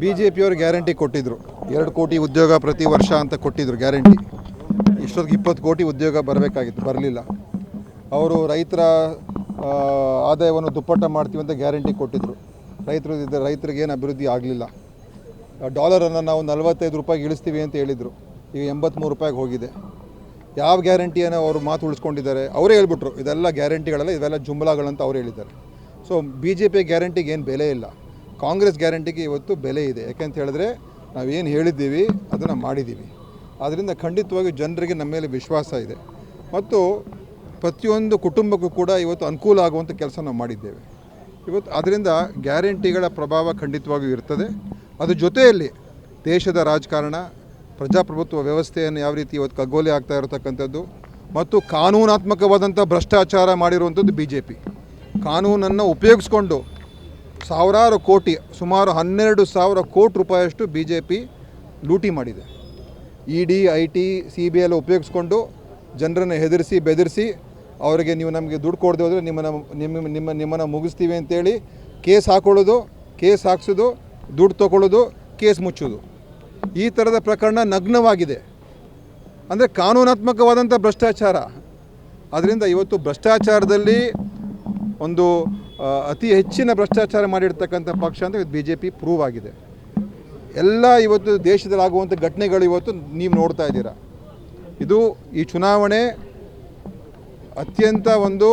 B J ಪಿಯವರು guarantee ಕೊಟ್ಟಿದ್ದರು ಎರಡು ಕೋಟಿ ಉದ್ಯೋಗ ಪ್ರತಿ ವರ್ಷ ಅಂತ ಕೊಟ್ಟಿದ್ದರು ಗ್ಯಾರಂಟಿ. ಇಷ್ಟೊತ್ತಿಗೆ ಇಪ್ಪತ್ತು ಕೋಟಿ ಉದ್ಯೋಗ ಬರಬೇಕಾಗಿತ್ತು, ಬರಲಿಲ್ಲ. ಅವರು ರೈತರ ಆದಾಯವನ್ನು ದುಪ್ಪಟ್ಟ ಮಾಡ್ತೀವಿ ಅಂತ ಗ್ಯಾರಂಟಿ ಕೊಟ್ಟಿದ್ದರು ರೈತರು ರೈತರಿಗೆ ಏನು ಅಭಿವೃದ್ಧಿ ಆಗಲಿಲ್ಲ. ಡಾಲರನ್ನು ನಾವು ನಲವತ್ತೈದು ರೂಪಾಯಿಗೆ ಇಳಿಸ್ತೀವಿ ಅಂತ ಹೇಳಿದರು. ಈಗ ಎಂಬತ್ತ್ಮೂರು ರೂಪಾಯಿಗೆ ಹೋಗಿದೆ. ಯಾವ ಗ್ಯಾರಂಟಿಯನ್ನು ಅವರು ಮಾತು ಉಳಿಸ್ಕೊಂಡಿದ್ದಾರೆ? ಅವರೇ ಹೇಳ್ಬಿಟ್ರು, ಇದೆಲ್ಲ ಗ್ಯಾರಂಟಿಗಳಲ್ಲ, ಇವೆಲ್ಲ ಜುಂಬಲಾಗಳಂತ ಅವ್ರು ಹೇಳಿದ್ದಾರೆ. ಸೊ ಬಿ ಜೆ ಪಿ ಗ್ಯಾರಂಟಿಗೆ ಏನು ಬೆಲೆ ಇಲ್ಲ. ಕಾಂಗ್ರೆಸ್ ಗ್ಯಾರಂಟಿಗೆ ಇವತ್ತು ಬೆಲೆ ಇದೆ. ಯಾಕೆಂತ ಹೇಳಿದ್ರೆ ನಾವೇನು ಹೇಳಿದ್ದೀವಿ, ಅದನ್ನು ಮಾಡಿದ್ದೀವಿ. ಆದ್ದರಿಂದ ಖಂಡಿತವಾಗಿ ಜನರಿಗೆ ನಮ್ಮ ಮೇಲೆ ವಿಶ್ವಾಸ ಇದೆ. ಮತ್ತು ಪ್ರತಿಯೊಂದು ಕುಟುಂಬಕ್ಕೂ ಕೂಡ ಇವತ್ತು ಅನುಕೂಲ ಆಗುವಂಥ ಕೆಲಸ ನಾವು ಮಾಡಿದ್ದೇವೆ. ಇವತ್ತು ಅದರಿಂದ ಗ್ಯಾರಂಟಿಗಳ ಪ್ರಭಾವ ಖಂಡಿತವಾಗಿಯೂ ಇರ್ತದೆ. ಅದ್ರ ಜೊತೆಯಲ್ಲಿ ದೇಶದ ರಾಜಕಾರಣ, ಪ್ರಜಾಪ್ರಭುತ್ವ ವ್ಯವಸ್ಥೆಯನ್ನು ಯಾವ ರೀತಿ ಇವತ್ತು ಕಗ್ಗೋಲೆ ಆಗ್ತಾ ಇರತಕ್ಕಂಥದ್ದು, ಮತ್ತು ಕಾನೂನಾತ್ಮಕವಾದಂಥ ಭ್ರಷ್ಟಾಚಾರ ಮಾಡಿರುವಂಥದ್ದು ಬಿ ಜೆ ಪಿ ಕಾನೂನನ್ನು ಉಪಯೋಗಿಸ್ಕೊಂಡು ಸಾವಿರಾರು ಕೋಟಿ, ಸುಮಾರು ಹನ್ನೆರಡು ಸಾವಿರ ಕೋಟಿ ರೂಪಾಯಿಯಷ್ಟು ಬಿ ಜೆ ಪಿ ಲೂಟಿ ಮಾಡಿದೆ. E D I T C B ಎಲ್ಲ ಉಪಯೋಗಿಸ್ಕೊಂಡು ಜನರನ್ನು ಹೆದರಿಸಿ, ಬೆದರಿಸಿ ಅವರಿಗೆ ನೀವು ನಮಗೆ ದುಡ್ಡು ಕೊಡದೆ ಹೋದರೆ ನಿಮ್ಮನ್ನು, ನಿಮ್ಮ ನಿಮ್ಮ, ನಿಮ್ಮನ್ನು ಮುಗಿಸ್ತೀವಿ ಅಂತೇಳಿ ಕೇಸ್ ಹಾಕೊಳ್ಳೋದು, ಕೇಸ್ ಹಾಕ್ಸೋದು, ದುಡ್ಡು ತೊಗೊಳ್ಳೋದು, ಕೇಸ್ ಮುಚ್ಚೋದು. ಈ ಥರದ ಪ್ರಕರಣ ನಗ್ನವಾಗಿದೆ. ಅಂದರೆ ಕಾನೂನಾತ್ಮಕವಾದಂಥ ಭ್ರಷ್ಟಾಚಾರ. ಅದರಿಂದ ಇವತ್ತು ಭ್ರಷ್ಟಾಚಾರದಲ್ಲಿ ಒಂದು ಅತಿ ಹೆಚ್ಚಿನ ಭ್ರಷ್ಟಾಚಾರ ಮಾಡಿರ್ತಕ್ಕಂಥ ಪಕ್ಷ ಅಂತ ಇವತ್ತು ಬಿ ಜೆ ಪಿ ಪ್ರೂವ್ ಆಗಿದೆ. ಎಲ್ಲ ಇವತ್ತು ದೇಶದಲ್ಲಿ ಆಗುವಂಥ ಘಟನೆಗಳು ಇವತ್ತು ನೀವು ನೋಡ್ತಾ ಇದ್ದೀರಾ. ಇದು ಈ ಚುನಾವಣೆ ಅತ್ಯಂತ ಒಂದು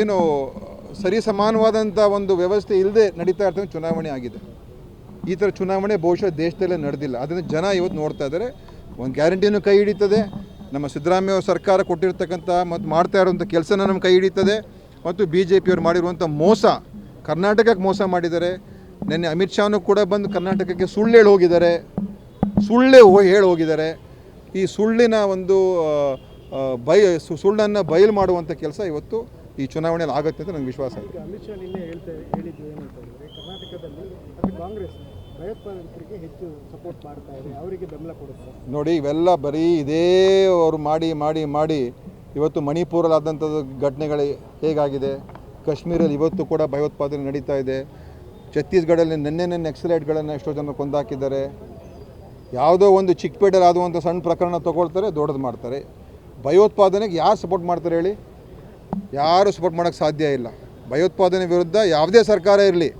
ಏನು ಸರಿ ಸಮಾನವಾದಂಥ ಒಂದು ವ್ಯವಸ್ಥೆ ಇಲ್ಲದೆ ನಡೀತಾ ಇರ್ತಕ್ಕಂಥ ಚುನಾವಣೆ ಆಗಿದೆ. ಈ ಥರ ಚುನಾವಣೆ ಬಹುಶಃ ದೇಶದಲ್ಲೇ ನಡೆದಿಲ್ಲ. ಅದನ್ನು ಜನ ಇವತ್ತು ನೋಡ್ತಾ ಇದ್ದಾರೆ. ಒಂದು ಗ್ಯಾರಂಟಿನೂ ಕೈ ಹಿಡಿತದೆ. ನಮ್ಮ ಸಿದ್ದರಾಮಯ್ಯ ಸರ್ಕಾರ ಕೊಟ್ಟಿರ್ತಕ್ಕಂಥ ಮತ್ತು ಮಾಡ್ತಾ ಇರೋಂಥ ಕೆಲಸನ ನಮ್ಮ ಕೈ ಹಿಡಿತದೆ. ಮತ್ತು ಬಿ ಜೆ ಪಿಯವರು ಮಾಡಿರುವಂಥ ಮೋಸ ಕರ್ನಾಟಕಕ್ಕೆ ಮೋಸ ಮಾಡಿದ್ದಾರೆ. ನಿನ್ನೆ ಅಮಿತ್ ಶಾನು ಕೂಡ ಬಂದು ಕರ್ನಾಟಕಕ್ಕೆ ಸುಳ್ಳು ಹೇಳಿ ಹೋಗಿದ್ದಾರೆ. ಸುಳ್ಳೇ ಹೇಳಿ ಹೋಗಿದ್ದಾರೆ. ಈ ಸುಳ್ಳಿನ ಒಂದು ಬೈ ಸು- ಸುಳ್ಳನ್ನು ಬಯಲು ಮಾಡುವಂಥ ಕೆಲಸ ಇವತ್ತು ಈ ಚುನಾವಣೆಯಲ್ಲಿ ಆಗುತ್ತೆ ಅಂತ ನನಗೆ ವಿಶ್ವಾಸ ಇದೆ. ಅಮಿತ್ ಶಾ ನಿನ್ನೆ ಹೇಳ್ತಾ ಹೇಳಿದ್ದು ಏನಂತ ಕರ್ನಾಟಕದಲ್ಲಿ ಕಾಂಗ್ರೆಸ್ ಭಯೋತ್ಪಾದಕರಿಗೆ ಹೆಚ್ಚು ಸಪೋರ್ಟ್ ಮಾಡ್ತಾ ಇದೆ. ಅವರಿಗೆ ಬೆಂಬಲ ಕೊಡುತ್ತೆ. ನೋಡಿ ಇವೆಲ್ಲ ಬರೀ ಇದೇ ಅವರು ಮಾಡಿ ಮಾಡಿ ಮಾಡಿ ಇವತ್ತು ಮಣಿಪುರಲ್ಲಾದಂಥದ್ದು ಘಟನೆಗಳು ಹೇಗಾಗಿದೆ? ಕಾಶ್ಮೀರಲ್ಲಿ ಇವತ್ತು ಕೂಡ ಭಯೋತ್ಪಾದನೆ ನಡೀತಾ ಇದೆ. ಛತ್ತೀಸ್ಗಢಲ್ಲಿ ನಿನ್ನೆ ನೆನ್ನೆ ನಕ್ಸಲೈಟ್ಗಳನ್ನು ಎಷ್ಟೋ ಜನ ಕೊಂದಾಕಿದ್ದಾರೆ. ಯಾವುದೋ ಒಂದು ಚಿಕ್ಕಪೇಟೆಯಲ್ಲಿ ಆಗುವಂಥ ಸಣ್ಣ ಪ್ರಕರಣ ತೊಗೊಳ್ತಾರೆ, ದೊಡ್ಡದು ಮಾಡ್ತಾರೆ. ಭಯೋತ್ಪಾದನೆಗೆ ಯಾರು ಸಪೋರ್ಟ್ ಮಾಡ್ತಾರೆ ಹೇಳಿ? ಯಾರು ಸಪೋರ್ಟ್ ಮಾಡೋಕ್ಕೆ ಸಾಧ್ಯ ಇಲ್ಲ. ಭಯೋತ್ಪಾದನೆ ವಿರುದ್ಧ ಯಾವುದೇ ಸರ್ಕಾರ ಇರಲಿ,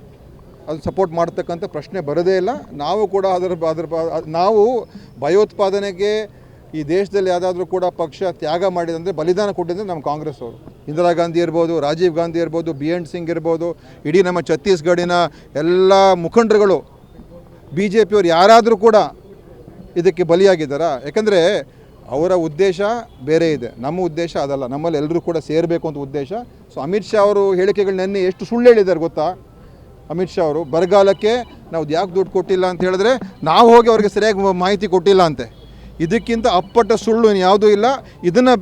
ಅದು ಸಪೋರ್ಟ್ ಮಾಡ್ತಕ್ಕಂಥ ಪ್ರಶ್ನೆ ಬರೋದೇ ಇಲ್ಲ. ನಾವು ಕೂಡ ಅದರ ಅದರ ಅದ್- ನಾವು ಭಯೋತ್ಪಾದನೆಗೆ ಈ ದೇಶದಲ್ಲಿ ಯಾವುದಾದ್ರೂ ಕೂಡ ಪಕ್ಷ ತ್ಯಾಗ ಮಾಡಿದಂದರೆ ಬಲಿದಾನ ಕೊಟ್ಟಿದ್ದರೆ ನಮ್ಮ ಕಾಂಗ್ರೆಸ್ ಅವರು. ಇಂದಿರಾ ಗಾಂಧಿ ಇರ್ಬೋದು, ರಾಜೀವ್ ಗಾಂಧಿ ಇರ್ಬೋದು, ಬಿ ಎನ್ ಸಿಂಗ್ ಇರ್ಬೋದು, ಇಡೀ ನಮ್ಮ ಛತ್ತೀಸ್ಗಢಿನ ಎಲ್ಲ ಮುಖಂಡರುಗಳು ಬಿ ಜೆ ಪಿಯವರು ಯಾರಾದರೂ ಕೂಡ ಇದಕ್ಕೆ ಬಲಿಯಾಗಿದ್ದಾರಾ? ಯಾಕಂದರೆ ಅವರ ಉದ್ದೇಶ ಬೇರೆ ಇದೆ. ನಮ್ಮ ಉದ್ದೇಶ ಅದಲ್ಲ. ನಮ್ಮಲ್ಲಿ ಎಲ್ಲರೂ ಕೂಡ ಸೇರಬೇಕು ಅಂತ ಉದ್ದೇಶ. ಸೊ ಅಮಿತ್ ಶಾ ಅವರು ಹೇಳಿಕೆಗಳು ನೆನ್ನೆ ಎಷ್ಟು ಸುಳ್ಳು ಹೇಳಿದ್ದಾರೆ ಗೊತ್ತಾ? ಅಮಿತ್ ಶಾ ಅವರು, ಬರಗಾಲಕ್ಕೆ ನಾವು ಯಾಕೆ ದುಡ್ಡು ಕೊಟ್ಟಿಲ್ಲ ಅಂತ ಹೇಳಿದ್ರೆ ನಾವು ಹೋಗಿ ಅವ್ರಿಗೆ ಸರಿಯಾಗಿ ಮಾಹಿತಿ ಕೊಟ್ಟಿಲ್ಲ ಅಂತೆ. ಇದಕ್ಕಿಂತ ಅಪ್ಪಟ್ಟ ಸುಳ್ಳು ಯಾವುದೂ ಇಲ್ಲ. ಇದನ್ನು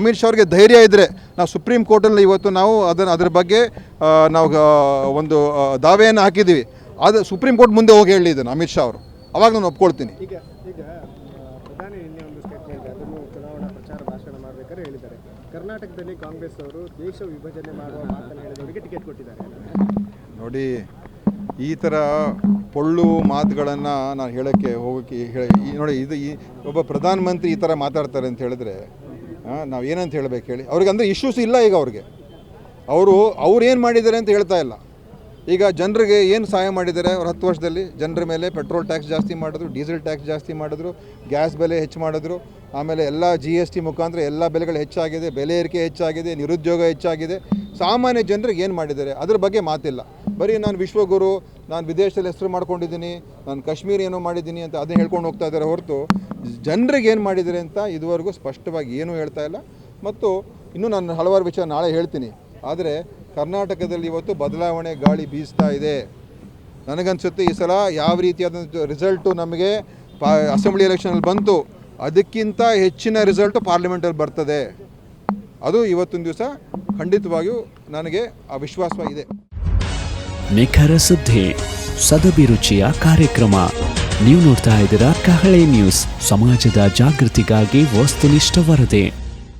ಅಮಿತ್ ಶಾ ಅವ್ರಿಗೆ ಧೈರ್ಯ ಇದ್ದರೆ ನಾವು ಸುಪ್ರೀಂ ಕೋರ್ಟಲ್ಲಿ ಇವತ್ತು ನಾವು ಅದನ್ನು ಅದ್ರ ಬಗ್ಗೆ ನಾವು ಒಂದು ದಾವೆಯನ್ನು ಹಾಕಿದ್ದೀವಿ. ಅದು ಸುಪ್ರೀಂ ಕೋರ್ಟ್ ಮುಂದೆ ಹೋಗಿ ಹೇಳಿ ಇದನ್ನು ಅಮಿತ್ ಶಾ ಅವರು. ಅವಾಗ ನಾನು ಒಪ್ಕೊಳ್ತೀನಿ. ಕರ್ನಾಟಕದಲ್ಲಿ ಕಾಂಗ್ರೆಸ್ ಅವರು ದೇಶ ವಿಭಜನೆ ಮಾಡುವ ಮಾತನ್ನು ಹೇಳಿದವರಿಗೆ ಟಿಕೆಟ್ ಕೊಟ್ಟಿದ್ದಾರೆ. ನೋಡಿ ಈ ಥರ ಪೊಳ್ಳು ಮಾತುಗಳನ್ನು ನಾನು ಹೇಳೋಕ್ಕೆ ಹೋಗೋಕ್ಕೆ ಹೇಳಿ ನೋಡಿ ಇದು ಈ ಒಬ್ಬ ಪ್ರಧಾನಮಂತ್ರಿ ಈ ಥರ ಮಾತಾಡ್ತಾರೆ ಅಂತ ಹೇಳಿದ್ರೆ ನಾವು ಏನಂತ ಹೇಳಬೇಕು ಹೇಳಿ? ಅವ್ರಿಗೆ ಅಂದರೆ ಇಶ್ಯೂಸ್ ಇಲ್ಲ ಈಗ ಅವ್ರಿಗೆ. ಅವರು ಅವ್ರು ಏನು ಮಾಡಿದ್ದಾರೆ ಅಂತ ಹೇಳ್ತಾ ಇಲ್ಲ. ಈಗ ಜನರಿಗೆ ಏನು ಸಹಾಯ ಮಾಡಿದ್ದಾರೆ? ಅವ್ರು ಹತ್ತು ವರ್ಷದಲ್ಲಿ ಜನರ ಮೇಲೆ ಪೆಟ್ರೋಲ್ ಟ್ಯಾಕ್ಸ್ ಜಾಸ್ತಿ ಮಾಡಿದ್ರು, ಡೀಸೆಲ್ ಟ್ಯಾಕ್ಸ್ ಜಾಸ್ತಿ ಮಾಡಿದ್ರು, ಗ್ಯಾಸ್ ಬೆಲೆ ಹೆಚ್ಚು ಮಾಡಿದ್ರು, ಆಮೇಲೆ ಎಲ್ಲ ಜಿ ಎಸ್ ಟಿ ಮುಖಾಂತರ ಎಲ್ಲ ಬೆಲೆಗಳು ಹೆಚ್ಚಾಗಿದೆ, ಬೆಲೆ ಏರಿಕೆ ಹೆಚ್ಚಾಗಿದೆ, ನಿರುದ್ಯೋಗ ಹೆಚ್ಚಾಗಿದೆ. ಸಾಮಾನ್ಯ ಜನರಿಗೆ ಏನು ಮಾಡಿದ್ದಾರೆ? ಅದ್ರ ಬಗ್ಗೆ ಮಾತಿಲ್ಲ. ಬರೀ ನಾನು ವಿಶ್ವಗುರು, ನಾನು ವಿದೇಶದಲ್ಲಿ ಹೆಸರು ಮಾಡ್ಕೊಂಡಿದ್ದೀನಿ, ನಾನು ಕಾಶ್ಮೀರ ಏನೋ ಮಾಡಿದ್ದೀನಿ ಅಂತ ಅದನ್ನ ಹೇಳ್ಕೊಂಡು ಹೋಗ್ತಾ ಇದ್ದಾರೆ ಹೊರತು ಜನರಿಗೆ ಏನು ಮಾಡಿದ್ದಾರೆ ಅಂತ ಇದುವರೆಗೂ ಸ್ಪಷ್ಟವಾಗಿ ಏನೂ ಹೇಳ್ತಾ ಇಲ್ಲ. ಮತ್ತು ಇನ್ನೂ ನಾನು ಹಲವಾರು ವಿಚಾರ ನಾಳೆ ಹೇಳ್ತೀನಿ. ಆದರೆ ಕರ್ನಾಟಕದಲ್ಲಿ ಇವತ್ತು ಬದಲಾವಣೆ ಗಾಳಿ ಬೀಸ್ತಾ ಇದೆ. ನನಗನ್ಸುತ್ತೆ ಈ ಸಲ ಯಾವ ರೀತಿಯಾದಂಥ ರಿಸಲ್ಟು ನಮಗೆ ಪಾ ಅಸೆಂಬ್ಲಿ ಎಲೆಕ್ಷನಲ್ಲಿ ಬಂತು, ಅದಕ್ಕಿಂತ ಹೆಚ್ಚಿನ ರಿಸಲ್ಟು ಪಾರ್ಲಿಮೆಂಟಲ್ಲಿ ಬರ್ತದೆ. ಅದು ಇವತ್ತಿನ ದಿವಸ ಖಂಡಿತವಾಗಿಯೂ ನನಗೆ ಆ ವಿಶ್ವಾಸವಾಗಿದೆ ನಿಖರ ಸುದ್ದಿ ಸದಭಿರುಚಿಯ ಕಾರ್ಯಕ್ರಮ. ನೀವು ನೋಡ್ತಾ ಇದ್ದೀರಾ ಕಹಳೆ ನ್ಯೂಸ್, ಸಮಾಜದ ಜಾಗೃತಿಗಾಗಿ ವಸ್ತುನಿಷ್ಠ ವರದಿ.